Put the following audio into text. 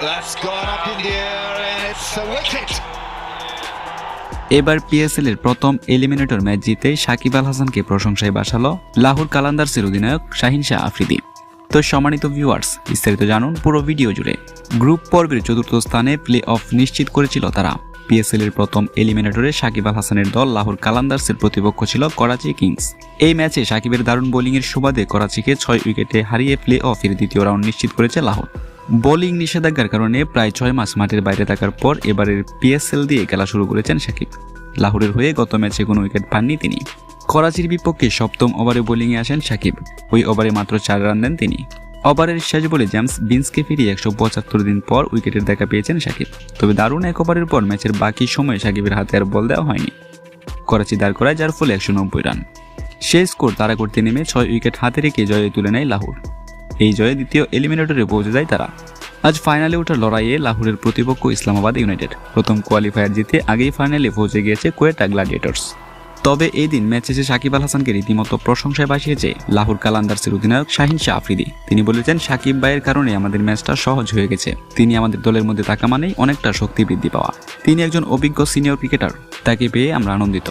That's gone up in the air, and it's a wicket. এবার PSL এর প্রথম eliminator match জিতে সাকিব আল হাসানকে প্রশংসায় বাসালো লাহোর কালান্দার্সের অধিনায়ক শাহিন শাহ আফ্রিদি। তো সম্মানিত ভিউয়ার্স বিস্তারিত জানুন পুরো ভিডিও জুড়ে। গ্রুপ পর্বের চতুর্থ স্থানে প্লে অফ নিশ্চিত করেছিল তারা। পিএসএল এর প্রথম এলিমিনেটরে সাকিব আল হাসানের দল লাহোর কালান্দার্সের প্রতিপক্ষ ছিল করাচি কিংস। এই ম্যাচে সাকিবের দারুণ বোলিংয়ের সুবাদে করাচিকে ছয় উইকেটে হারিয়ে প্লে অফের দ্বিতীয় রাউন্ড নিশ্চিত করেছে লাহোর। বোলিং নিষেধাজ্ঞার কারণে প্রায় ছয় মাস মাঠের বাইরে থাকার পর এবারের পিএসএল দিয়ে খেলা শুরু করেছেন সাকিব লাহোরের হয়ে গত ম্যাচে কোনো উইকেট পাননি তিনি। করাচির বিপক্ষে সপ্তম ওভারে বোলিংয়ে আসেন সাকিব ওই ওভারে মাত্র চার রান দেন তিনি। ওভারের শেষ বলে জেমস বিন্সকে ফিরিয়ে একশো পঁচাত্তর দিন পর উইকেটের দেখা পেয়েছেন সাকিব তবে দারুণ এক ওভারের পর ম্যাচের বাকি সময় সাকিবের হাতে আর বল দেওয়া হয়নি। করাচি দাঁড় করায় যার ফলে একশো নব্বই রান। সেই স্কোর তারা করতে নেমে ছয় উইকেট হাতে রেখে জয়ে তুলে নেয় লাহোর। এই জয়ে দ্বিতীয় এলিমিনেটরে পৌঁছে যায় তারা। আজ ফাইনালে ওঠার লড়াইয়ে লাহোরের প্রতিপক্ষ ইসলামাবাদ ইউনাইটেড। প্রথম কোয়ালিফায়ার জিতে আগেই ফাইনালে পৌঁছে গিয়েছে কোয়েটা গ্লাডিয়েটর্স। তবে এই দিন ম্যাচ শেষে সাকিব আল হাসানকে রীতিমতো প্রশংসায় বাসিয়েছে লাহোর কালান্দার্সের অধিনায়ক শাহিন শাহ আফ্রিদি। তিনি বলেছেন, সাকিব ভাইয়ের কারণে আমাদের ম্যাচটা সহজ হয়ে গেছে। তিনি আমাদের দলের মধ্যে থাকা মানেই অনেকটা শক্তি বৃদ্ধি পাওয়া। তিনি একজন অভিজ্ঞ সিনিয়র ক্রিকেটার তাকে পেয়ে আমরা আনন্দিত।